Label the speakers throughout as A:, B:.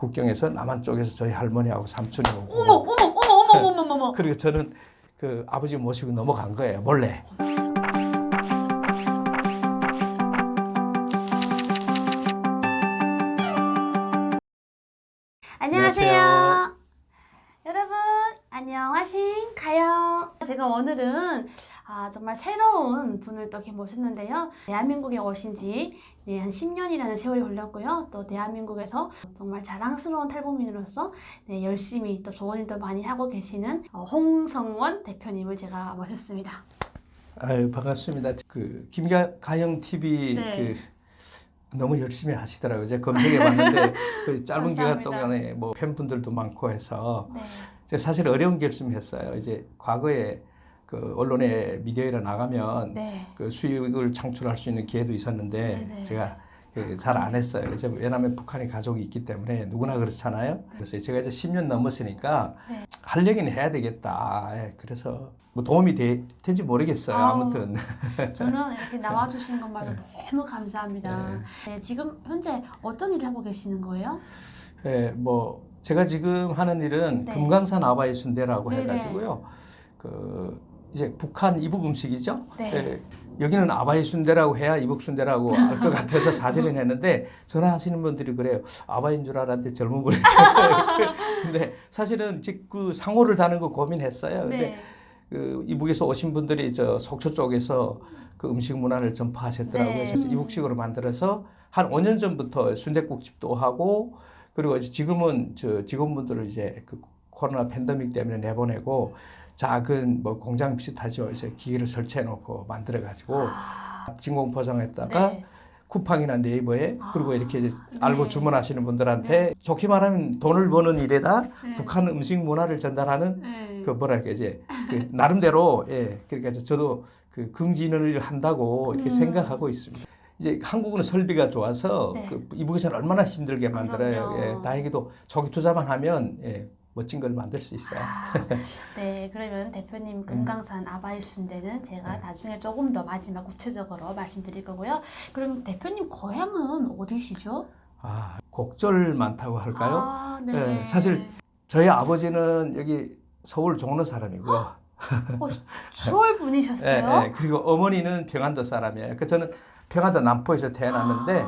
A: 국경에서 남한 쪽에서 저희 할머니하고 삼촌이 오고
B: 어머 어머 어머 어머 어머 어머 어머.
A: 그리고 저는 그 아버지 모시고 넘어간 거예요 몰래.
B: 안녕하세요. 여러분 안녕하신가요? 제가 오늘은 아, 정말 새로운 분을 또 이렇게 모셨는데요. 대한민국에 오신 지 네, 한 10년이라는 세월이 흘렀고요. 또 대한민국에서 정말 자랑스러운 탈북민으로서 네, 열심히 또 좋은 일도 많이 하고 계시는 어, 홍성원 대표님을 제가 모셨습니다.
A: 아유 반갑습니다. 그 김가영 TV
B: 네.
A: 그 너무 열심히 하시더라고요. 제가 검색해 봤는데 그 짧은 기간. 동안에 뭐 팬분들도 많고 해서
B: 네.
A: 제가 사실 어려운 결심했어요. 이제 과거에 그 언론에 미디어에 나가면
B: 네.
A: 그 수익을 창출할 수 있는 기회도 있었는데
B: 네네. 제가
A: 제가 잘안 했어요. 그래서 왜냐하면 북한에 가족이 있기 때문에 누구나 그렇잖아요. 그래서 제가 이제 10년 넘었으니까
B: 네.
A: 할 얘기는 해야 되겠다. 예, 그래서 뭐 도움이 되, 된지 모르겠어요.
B: 아우.
A: 아무튼
B: 저는 이렇게 나와주신 것만으로 너무 감사합니다. 네, 지금 현재 어떤 일을 하고 계시는 거예요?
A: 예, 뭐 제가 지금 하는 일은
B: 네.
A: 금강산 아바이 순대라고
B: 네네.
A: 해가지고요. 그 이제 북한 이북 음식이죠.
B: 네.
A: 예, 여기는 아바이 순대라고 해야 이북 순대라고 알 것 같아서 사실은 했는데 전화하시는 분들이 그래요. 아바이인 줄 알았는데 젊은 분이. 근데 사실은 즉그 상호를 다는 거 고민했어요. 근데
B: 네.
A: 그 이북에서 오신 분들이 저 속초 쪽에서 그 음식 문화를 전파하셨더라고요.
B: 네.
A: 그래서 이북식으로 만들어서 한 5년 전부터 순대국집도 하고 그리고 지금은 저 직원분들을 이제 그 코로나 팬데믹 때문에 내보내고 작은 뭐 공장 비슷하죠. 이제 기계를 설치해 놓고 만들어 가지고
B: 아,
A: 진공 포장했다가
B: 네.
A: 쿠팡이나 네이버에 그리고
B: 아,
A: 이렇게 이제 알고
B: 네.
A: 주문하시는 분들한테 좋게 말하면 돈을 버는 일에다
B: 네.
A: 북한 음식 문화를 전달하는
B: 네.
A: 그 뭐랄까 이제 그 나름대로 예 그러니까 저도 그 긍지는 일을 한다고 이렇게
B: 음.
A: 생각하고 있습니다. 이제 한국은 설비가 좋아서
B: 네.
A: 그 이북에서는 얼마나 힘들게 만들어요.
B: 그럼요.
A: 예, 다행히도 초기 투자만 하면 예, 멋진 걸 만들 수 있어요.
B: 아, 네, 그러면 대표님 금강산 아바이 순대는 제가
A: 네.
B: 나중에 조금 더 마지막 구체적으로 말씀드릴 거고요. 그럼 대표님 고향은 어디시죠?
A: 아 곡절 많다고 할까요?
B: 아, 네.
A: 예, 사실 저희 아버지는 여기 서울 종로 사람이고요.
B: 어, 서울 분이셨어요?
A: 예, 예. 그리고 어머니는 평안도 사람이에요. 그 저는 평안도 남포에서 태어났는데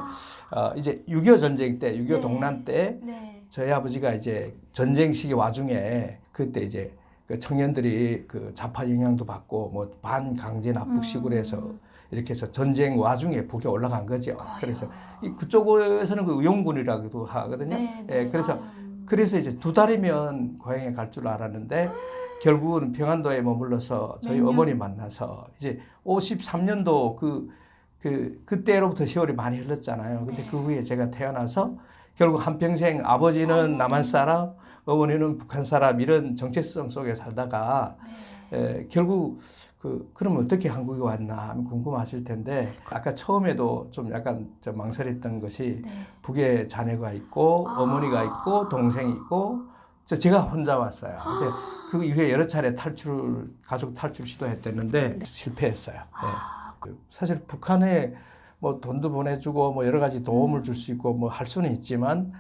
A: 어, 이제 6.25 전쟁 때, 6.25
B: 아. 네.
A: 동란 때
B: 네.
A: 저희 아버지가 이제 전쟁 시기 와중에 그때 이제 그 청년들이 그 자파 영향도 받고 뭐 반강제 납북 시구로 해서
B: 음.
A: 이렇게 해서 전쟁 와중에 북에 올라간 거죠.
B: 아유.
A: 그래서 이 그쪽에서는 그 의용군이라고도 하거든요.
B: 네,
A: 예,
B: 네.
A: 그래서
B: 아유.
A: 그래서 이제 두 달이면 고향에 갈 줄 알았는데 결국은 평안도에 머물러서 저희? 어머니 만나서 이제 53년도 그, 그, 그때로부터 세월이 많이 흘렀잖아요. 근데
B: 네.
A: 그 후에 제가 태어나서 결국 한평생 아버지는 남한 사람, 어머니는 북한 사람 이런 정체성 속에 살다가
B: 네.
A: 에, 결국 그 그러면 어떻게 한국에 왔나 하면 궁금하실 텐데 아까 처음에도 좀 약간 좀 망설였던 것이
B: 네.
A: 북에 자녀가 있고
B: 아.
A: 어머니가 있고 동생이 있고 저 제가 혼자 왔어요. 근데 그 이후에 여러 차례 탈출 가족 탈출 시도했댔는데 실패했어요. 네.
B: 아,
A: 그 사실 북한에 뭐 돈도 보내주고 뭐 여러 가지 도움을 줄 수 있고 뭐 할 수는 있지만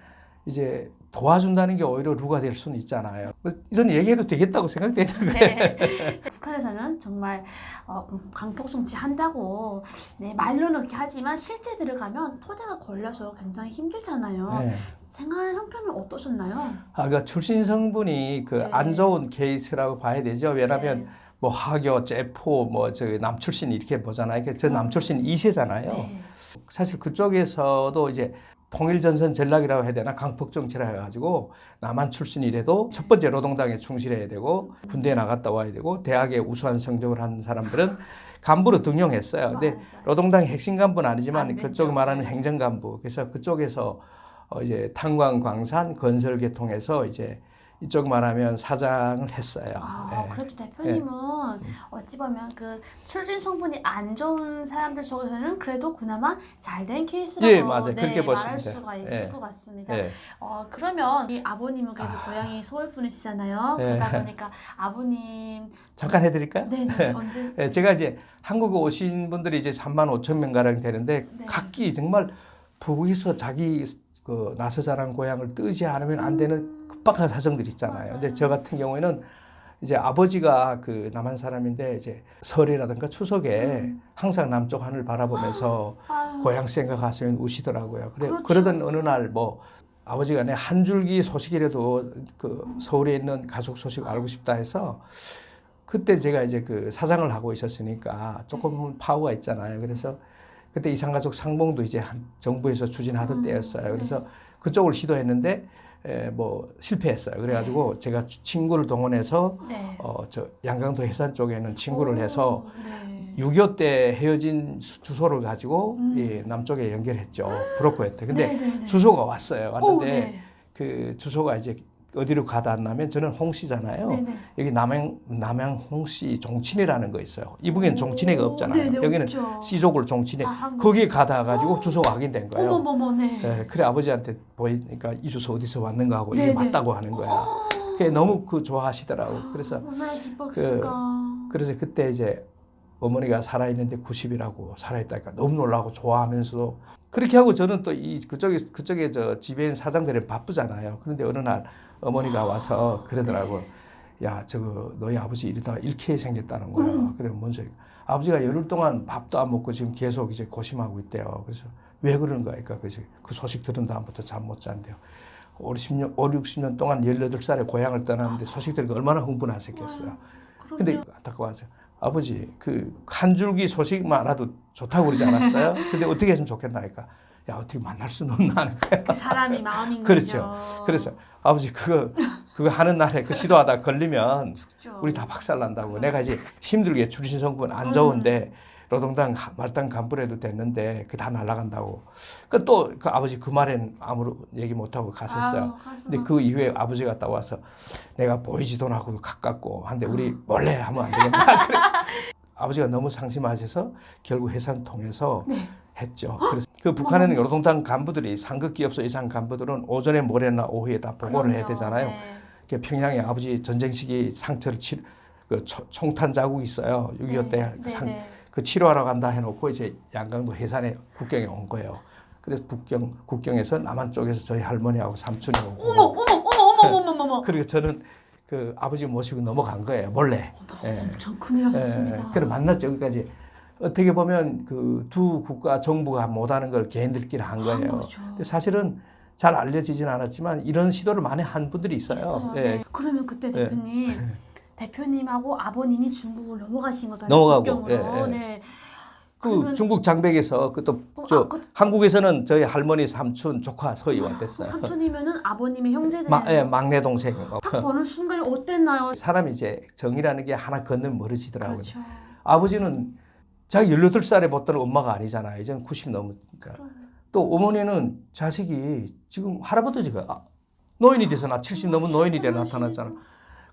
A: 이제 도와준다는 게 오히려 루가 될 수는 있잖아요. 이런 얘기해도 되겠다고 생각되는 거예요.
B: 네. 북한에서는 정말 어, 강폭 정치 한다고 네, 말로는 그렇게 하지만 실제 들어가면 토대가 걸려서 굉장히 힘들잖아요.
A: 네.
B: 생활 형편은 어떠셨나요?
A: 아, 그 출신 성분이 그
B: 네.
A: 안 좋은 케이스라고 봐야 되죠. 왜냐하면
B: 네.
A: 뭐 하교, 제포, 뭐저 남출신 이렇게 보잖아요. 저 남출신 2세잖아요.
B: 네.
A: 사실 그쪽에서도 이제 통일전선 전략이라고 해야 되나 강폭 정치라 해가지고 남한 출신이라도 첫 번째 노동당에 충실해야 되고 군대에 나갔다 와야 되고 대학에 우수한 성적을 한 사람들은 간부로 등용했어요. 근데. 노동당 핵심 간부는 아니지만. 그쪽 말하는
B: 네.
A: 행정 간부. 그래서 그쪽에서 어 이제 탄광, 광산, 건설 계통해서 이제 이쪽 말하면 사장을 했어요.
B: 아,
A: 예.
B: 그래도 대표님은 어찌 보면 그 출신 성분이 안 좋은 사람들 속에서는 그래도 그나마 잘 된 케이스라고
A: 예, 맞아요.
B: 네,
A: 그렇게 보시면
B: 말할
A: 돼요.
B: 수가 있을
A: 예.
B: 것 같습니다.
A: 예.
B: 어, 그러면 이 아버님은 그래도 고향이 서울 분이시잖아요.
A: 네.
B: 그러다 보니까 아버님
A: 잠깐 해드릴까요?
B: 네네 언제
A: 예, 제가 이제 한국에 오신 분들이 이제 3만 5천 명 가량 되는데
B: 네.
A: 각기 정말 부부에서 자기 그 나서 자란 고향을 뜨지 않으면 안 되는 급박한 사정들이 있잖아요. 근데
B: 맞아요.
A: 저 같은 경우에는 이제 아버지가 그 남한 사람인데 이제 설이라든가 추석에
B: 음.
A: 항상 남쪽 하늘 바라보면서
B: 아유,
A: 고향 생각하시면 우시더라고요. 그래
B: 그렇죠.
A: 그러던 어느 날 뭐 아버지가 내 한 줄기 소식이라도 그 서울에 있는 가족 소식 알고 싶다 해서 그때 제가 이제 그 사장을 하고 있었으니까 조금 파워가 있잖아요. 그래서 그때 이산가족 상봉도 이제 한 정부에서 추진하던
B: 음,
A: 때였어요. 그래서
B: 네.
A: 그쪽을 시도했는데 에, 뭐 실패했어요. 그래가지고 제가 친구를 동원해서
B: 네.
A: 어 저 양강도 해산 쪽에는 친구를
B: 오,
A: 해서
B: 네.
A: 6.25 때 헤어진 수- 주소를 가지고
B: 음.
A: 이 남쪽에 연결했죠. 브로커였대. 근데
B: 네, 네, 네.
A: 주소가 왔어요.
B: 오,
A: 왔는데
B: 네.
A: 그 주소가 이제 어디로 가닿았냐면 저는 홍씨잖아요.
B: 네, 네.
A: 여기 남양 남양 홍씨 종친이라는 거 있어요. 이북엔 종친회가
B: 오,
A: 없잖아요.
B: 네, 네,
A: 여기는
B: 없죠.
A: 씨족을 종친회.
B: 아.
A: 거기에 가닿아가지고 주소가 확인된 거예요.
B: 어머머머, 네.
A: 예, 그래 아버지한테 보이니까 이 주소 어디서 왔는가 하고
B: 네,
A: 이게
B: 네.
A: 맞다고 하는 거야. 그게 너무 그 좋아하시더라고. 그래서
B: 얼마나 기뻤을까.
A: 그래서 그때 이제 어머니가 살아있는데 90이라고 살아있다니까 너무 놀라고 좋아하면서도 그렇게 하고 저는 또 이 그쪽에 그쪽에 저 지배인 사장들은 바쁘잖아요. 그런데 어느 날 어머니가 와서 그러더라고. 야 저거 너희 아버지 이러다가 일케 생겼다는 거야.
B: 음.
A: 그래 뭔 소리? 아버지가 열흘 동안 밥도 안 먹고 지금 계속 이제 고심하고 있대요. 그래서 왜 그러는 거야? 그러니까 그래서 그 소식 들은 다음부터 잠 못 잔대요. 5, 10년, 5, 60년 동안 18살에 고향을 떠났는데 소식 들으니까 얼마나 흥분하셨겠어요. 근데
B: 그런데
A: 안타까워서 아버지 그 한 줄기 소식만 알아도 좋다고 그러지 않았어요? 근데 어떻게 했으면 좋겠나니까 야 어떻게 만날 수는 없나 하는 거야.
B: 그 사람이 마음인
A: 그렇죠.
B: 거죠.
A: 그래서 아버지 그거 그거 하는 날에 그 시도하다 걸리면
B: 죽죠.
A: 우리 다 박살 난다고. 내가 이제 힘들게 출신 성분 안 좋은데 노동당 가- 말단 간부라도 됐는데 그 다 날아간다고. 그또그 아버지 그 말엔 아무런 얘기 못 하고 갔었어요.
B: 아유,
A: 근데 그 이후에 아버지가 딱 와서 내가 보이지도 않고도 가깝고 한데 우리 원래 하면 안 되겠나. 아버지가 너무 상심하셔서 결국 해산 통해서
B: 네.
A: 했죠. 그래서 그 북한에는 노동당 간부들이 상급 기업소 이상 간부들은 오전에 모레나 오후에 다 보고를 해야
B: 그럼요.
A: 되잖아요.
B: 네.
A: 그 평양에 아버지 전쟁 시기 상처를 치, 그 초- 총탄 자국이 있어요. 6.25 때
B: 네,
A: 그 상,
B: 네, 네.
A: 그 치료하러 간다 해놓고 이제 양강도 해산에 국경에 온 거예요. 그래서 국경 국경에서 남한 쪽에서 저희 할머니하고 삼촌이 오고
B: 어머 어머 어머 어머 어머 어머.
A: 그리고 저는 그 아버지 모시고 넘어간 거예요 몰래. 예.
B: 엄청 큰일 하셨습니다.
A: 그래 만났죠 여기까지. 어떻게 보면 그 두 국가 정부가 못하는 걸 개인들끼리 한 거예요.
B: 거죠.
A: 근데 사실은 잘 알려지진 않았지만 이런 시도를 많이 한 분들이 있어요.
B: 있어요.
A: 예.
B: 네. 그러면 그때
A: 네.
B: 대표님 대표님하고 아버님이 중국을 넘어가신 거잖아요.
A: 넘어가고. 예, 예.
B: 네.
A: 그 중국 장백에서 그또
B: 어,
A: 저
B: 아, 그-
A: 한국에서는 저희 할머니 삼촌 조카 서희 왔댔어요.
B: 삼촌이면은 아버님의 형제잖아요.
A: 마, 예, 막내 동생.
B: 딱 보는 순간에 어땠나요?
A: 사람이 이제 정이라는 게 하나 건너면 멀어지더라고요.
B: 그렇죠.
A: 아버지는 자기 18살에 봤던 엄마가 아니잖아요. 이제는 90 넘으니까. 또 어머니는 자식이 지금 할아버지가 아, 노인이 돼서 나 70 넘은 노인이 돼 나타났잖아.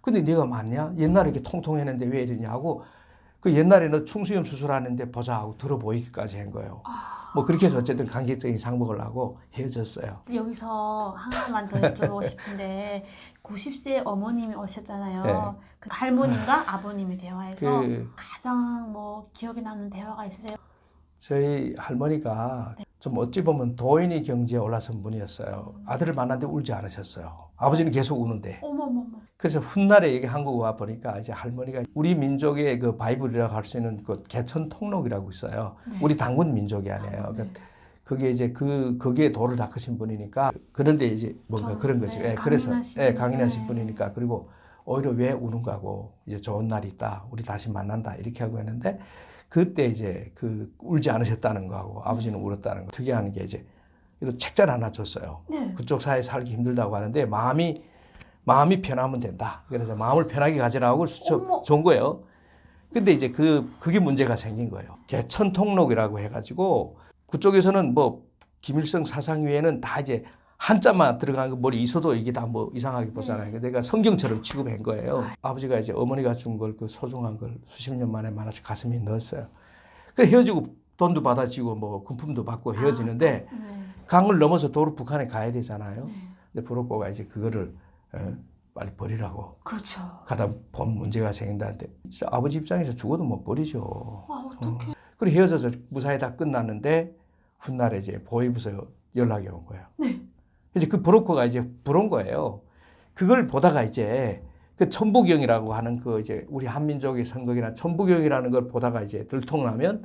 A: 근데 네가 맞냐? 옛날에 이렇게 통통했는데 왜 이러냐고 그 옛날에 너 충수염 수술하는데 보자 하고 들어보이기까지 한 거예요. 뭐 그렇게 해서 어쨌든 간격적인 상복을 하고 헤어졌어요.
B: 여기서 하나만 더 여쭤보고 싶은데 90세 어머님이 오셨잖아요.
A: 네.
B: 그 할머님과 아버님의 대화에서
A: 그
B: 가장 뭐 기억에 남는 대화가 있으세요?
A: 저희 할머니가 좀 어찌 보면 도인이 경지에 올라선 분이었어요. 아들을 만났는데 울지 않으셨어요. 아버지는 계속 우는데.
B: 어머머머.
A: 그래서 훗날에 여기 한국 와 보니까 이제 할머니가 우리 민족의 그 바이블이라고 할 수 있는 그 개천 통록이라고 있어요.
B: 네.
A: 우리 당군 민족이 아니에요.
B: 네.
A: 그 그게 이제 그 거기에 도를 닦으신 분이니까 그런데 이제 뭔가
B: 좀,
A: 그런 거죠.
B: 네,
A: 예, 그래서 예, 강인하신
B: 네.
A: 분이니까 그리고 오히려 왜 우는가 하고 이제 좋은 날이 있다. 우리 다시 만난다. 이렇게 하고 했는데 그때 이제 그 울지 않으셨다는 거하고 아버지는 울었다는 거 특이한 게 이제 이런 책자를 하나 줬어요.
B: 네.
A: 그쪽 사회 살기 힘들다고 하는데 마음이 마음이 편하면 된다. 그래서 마음을 편하게 가지라고
B: 어머.
A: 준 거예요. 근데 이제 그 그게 문제가 생긴 거예요. 개천통록이라고 해가지고 그쪽에서는 뭐 김일성 사상 위에는 다 이제 한자만 들어간 거 머리 있어도 이게 다 뭐 이상하게 보잖아요. 근데 내가 성경처럼 취급한 거예요. 아버지가 이제 어머니가 준 걸 그 소중한 걸 수십 년 만에 만화씩 가슴에 넣었어요. 그래 헤어지고 돈도 받아지고 뭐 금품도 받고 헤어지는데
B: 네.
A: 강을 넘어서 도로 북한에 가야 되잖아요.
B: 네.
A: 근데 브로커가 이제 그거를 어, 빨리 버리라고
B: 그렇죠.
A: 가다 보면 문제가 생긴다는데 진짜 아버지 입장에서 죽어도 못 버리죠.
B: 아 어떡해.
A: 그리고 헤어져서 무사히 다 끝났는데 훗날에 이제 보위부서 연락이 온 거예요.
B: 네.
A: 이제 그 브로커가 이제 부른 거예요. 그걸 보다가 이제 그 천부경이라고 하는 그 이제 우리 한민족의 선거기나 천부경이라는 걸 보다가 이제 들통나면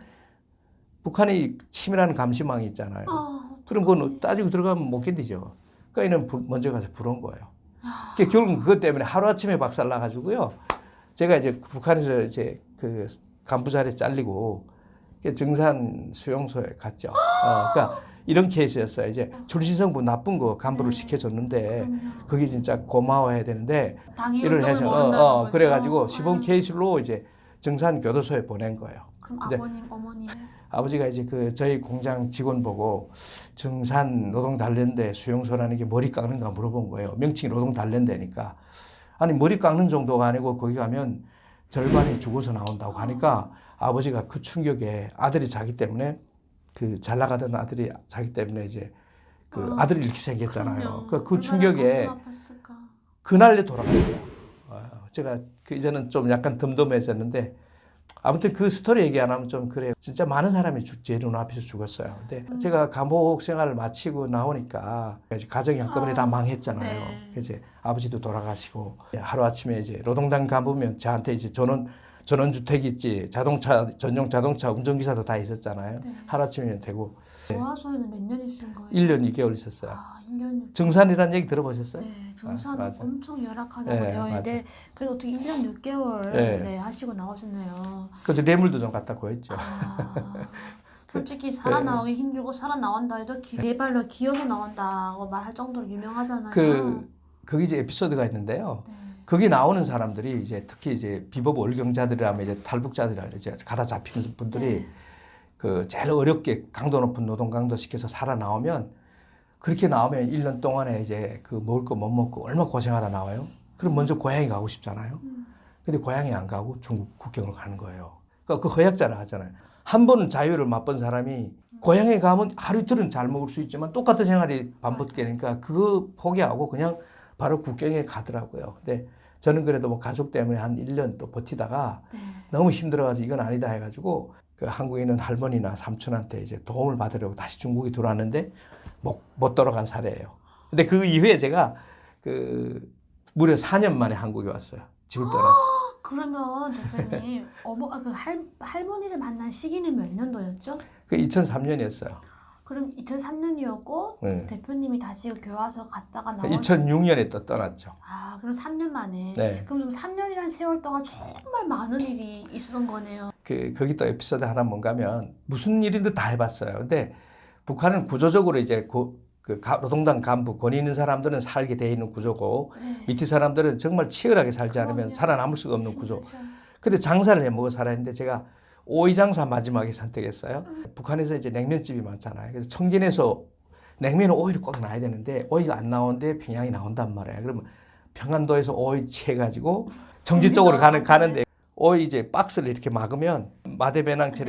A: 북한이 치밀한 감시망이 있잖아요.
B: 아,
A: 그럼 그건 따지고 들어가면 못 견디죠. 그러니까 이는 부- 먼저 가서 부른 거예요. 그러니까 결국은 그것 때문에 하루아침에 박살 나가지고요. 제가 이제 북한에서 이제 그 간부 자리에 잘리고 그 증산 수용소에 갔죠. 어, 그러니까 이런 케이스였어요. 이제 출신성부 나쁜 거 간부를
B: 네.
A: 시켜줬는데
B: 그럼요.
A: 그게 진짜 고마워해야 되는데
B: 운동을
A: 해서 어, 어. 그래가지고 시범
B: 아,
A: 케이스로 이제 증산 교도소에 보낸 거예요.
B: 그럼 아버님, 어머님.
A: 아버지가 이제 그 저희 공장 직원 보고 증산 노동 단련대 수용소라는 게 머리 깎는가 물어본 거예요. 명칭이 노동 단련대니까. 아니 머리 깎는 정도가 아니고 거기 가면 절반이 죽어서 나온다고 하니까 아버지가 그 충격에 아들이 자기 때문에 그 잘 나가던 아들이 자기 때문에 이제 그
B: 어,
A: 아들이 이렇게 생겼잖아요.
B: 그,
A: 그 충격에. 그날에 돌아갔어요. 어, 제가 그 이제는 좀 약간 덤덤해졌는데 아무튼 그 스토리 얘기 안 하면 좀 그래요. 진짜 많은 사람이 죽, 제 눈앞에서 죽었어요. 근데
B: 음.
A: 제가 감옥 생활을 마치고 나오니까 가정이 한꺼번에
B: 아,
A: 다 망했잖아요.
B: 네.
A: 이제 아버지도 돌아가시고 하루 아침에 이제 노동당 간부면 저한테 이제 전원 전원 주택 있지 자동차 전용 자동차 운전기사도 다 있었잖아요.
B: 네.
A: 하루 아침이면 되고
B: 조화소에는 몇 년 있은 거예요?
A: 1년 2개월 있었어요.
B: 아, 1년.
A: 증산이라는 얘기 들어보셨어요?
B: 네, 정산은
A: 아, 맞아.
B: 엄청 열악하다고
A: 네,
B: 되어 있는데 그래도 어떻게 1년 6개월
A: 네.
B: 네, 하시고 나오셨네요.
A: 그래서 뇌물도 좀 갖다 구했죠.
B: 아, 솔직히 살아나오기 힘들고 살아나온다 해도 기, 네 발로 기어서 나온다고 말할 정도로 유명하잖아요.
A: 그 거기 이제 에피소드가 있는데요.
B: 네.
A: 거기 나오는 사람들이 이제 특히 이제 비법 월경자들이라면 이제 탈북자들이라 이제 가다 잡히는 분들이
B: 네.
A: 그 제일 어렵게 강도 높은 노동 강도 시켜서 살아 나오면 그렇게 나오면 1년 동안에 이제 그 먹을 거 못 먹고 얼마나 고생하다 나와요. 그럼 먼저 고향에 가고 싶잖아요.
B: 음.
A: 근데 고향에 안 가고 중국 국경을 가는 거예요. 그러니까 그 허약자를 하잖아요. 한 번은 자유를 맛본 사람이 고향에 가면 하루 이틀은 잘 먹을 수 있지만 똑같은 생활이 반복되니까 그거 포기하고 그냥 바로 국경에 가더라고요. 근데 저는 그래도 뭐 가족 때문에 한 1년 또 버티다가
B: 네.
A: 너무 힘들어가지고 이건 아니다 해가지고 그 한국에 있는 할머니나 삼촌한테 이제 도움을 받으려고 다시 중국에 들어왔는데 못, 못 돌아간 사례예요. 근데 그 이후에 제가 그 무려 4년 만에 한국에 왔어요. 집을 떠났어요.
B: 그러면 대표님 어머 아, 그 할, 할머니를 만난 시기는 몇 년도였죠?
A: 그 2003년이었어요.
B: 그럼 2003년이었고
A: 네.
B: 대표님이 다시 교화소 갔다가 나온
A: 2006년에 또 떠났죠.
B: 아 그럼 3년 만에
A: 네.
B: 그럼 좀 3년이란 세월 동안 정말 많은 일이 있었던 거네요.
A: 그 거기 또 에피소드 하나 뭔가면 무슨 일인지 다 해봤어요. 근데 북한은 구조적으로 이제 그, 그 가- 노동당 간부 권위 있는 사람들은 살게 돼 있는 구조고
B: 네.
A: 밑에 사람들은 정말 치열하게 살지 않으면. 살아남을 수가 없는 구조.
B: 힘들죠.
A: 근데 장사를 해 먹어 살았는데 제가 오이 장사 마지막에 선택했어요. 북한에서 이제 냉면집이 많잖아요. 그래서 청진에서 냉면은 오이를 꼭 놔야 되는데 오이가 안 나오는데 평양이 나온단 말이에요. 그러면 평안도에서 오이 채가지고 청진 쪽으로 가는 가는데 오이 이제 박스를 이렇게 막으면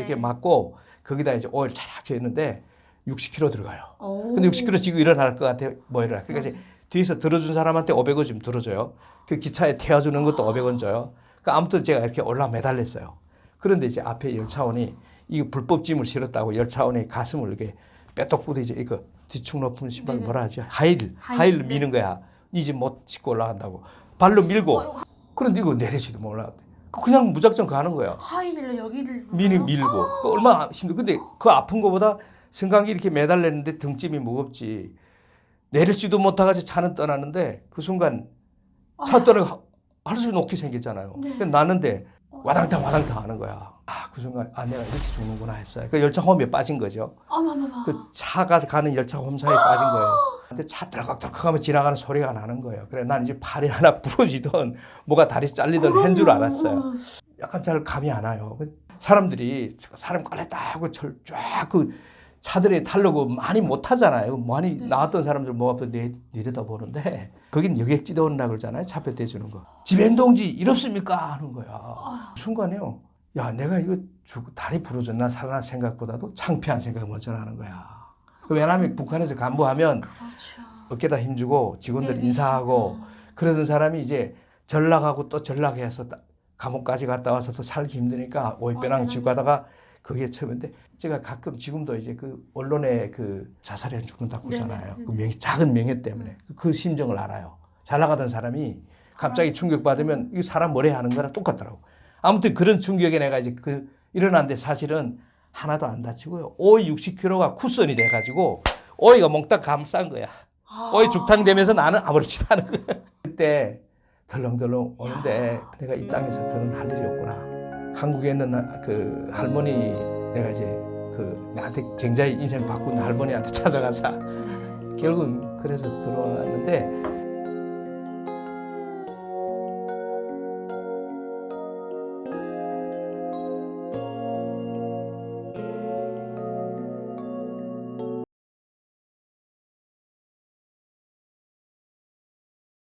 A: 이렇게
B: 네.
A: 막고 거기다 이제 오이를 쫙 채우는데 60kg 들어가요.
B: 오.
A: 근데 60kg 지고 일어날 것 같아요. 뭐 일어나. 그러니까 이제. 뒤에서 들어준 사람한테 500원 좀 들어줘요. 그 기차에 태워주는 것도 500원 줘요. 그러니까 아무튼 제가 이렇게 올라 매달렸어요. 그런데 이제 앞에 열차원이 이거 불법 짐을 실었다고 열차원이 가슴을 이렇게 빼떡부터 이제 이거 뒤축 높은 신발. 뭐라 하지? 하일,
B: 하일, 네.
A: 미는 거야. 이 집 못 싣고 올라간다고. 발로 밀고.
B: 어,
A: 그런데 이거 내리지도 몰라. 그냥 무작정 가는 거야.
B: 하이를 여기를
A: 미니
B: 눌러요?
A: 밀고 그 얼마나 힘들 근데 그 아픈 거보다 승강기 이렇게 매달렸는데 등짐이 무겁지 내릴지도 못하가지고 차는 떠나는데 그 순간 차 떠나고 할수 놓게 생겼잖아요
B: 네.
A: 나는데 와당탕 와당탕 하는 거야 아 그 순간 아 내가 이렇게 죽는구나 했어요 그 열차 홈에 빠진 거죠
B: 어머머머.
A: 그 차가 가는 열차 홈 사이에 빠진 거예요 근데 차 들럭들럭하면 지나가는 소리가 나는 거예요 그래 난 이제 팔이 하나 부러지던 뭐가 다리 잘리던 한 줄 알았어요. 약간 잘 감이 안 와요. 그 사람들이 사람 깔렸다 하고 쫙그 차들에 타려고 많이 못 하잖아요. 많이
B: 네.
A: 나왔던 사람들 뭐 앞에 내, 내려다 보는데 거긴 여객지대 온다 그러잖아요. 차표 대주는 거. 집행동지 일 없습니까? 하는 거야. 순간에요. 야 내가 이거 죽 다리 부러졌나 살아나 생각보다도 창피한 생각이 먼저 나는 거야. 왜냐하면 북한에서 간부하면
B: 그렇죠.
A: 어깨다 힘주고 직원들
B: 네,
A: 인사하고. 그러던 사람이 이제 전락하고 또 전락해서 따- 감옥까지 갔다 와서 또 살기 힘드니까 오이배랑
B: 아,
A: 쥐고 가다가 그게 처음인데 제가 가끔 지금도 이제 그 언론에 그 자살해 죽는다고. 그러잖아요. 그 명예, 작은 명예 때문에 그 심정을 알아요. 잘 나가던 사람이 갑자기 충격 받으면 이 사람 머리 하는 거랑 똑같더라고. 아무튼 그런 충격에 내가 이제 그 일어났는데 사실은 하나도 안 다치고요. 오이 60kg가 쿠션이 돼가지고 오이가 몽땅 감싼 거야. 오이 죽탕 되면서 나는 아무렇지도 않은 거야. 그때 덜렁덜렁 오는데 내가 이 땅에서 더는 할 일이 없구나. 한국에 있는 나- 그 할머니 내가 이제 그 나한테 굉장히 인생 바꾼 할머니한테 찾아가서 결국 그래서 들어왔는데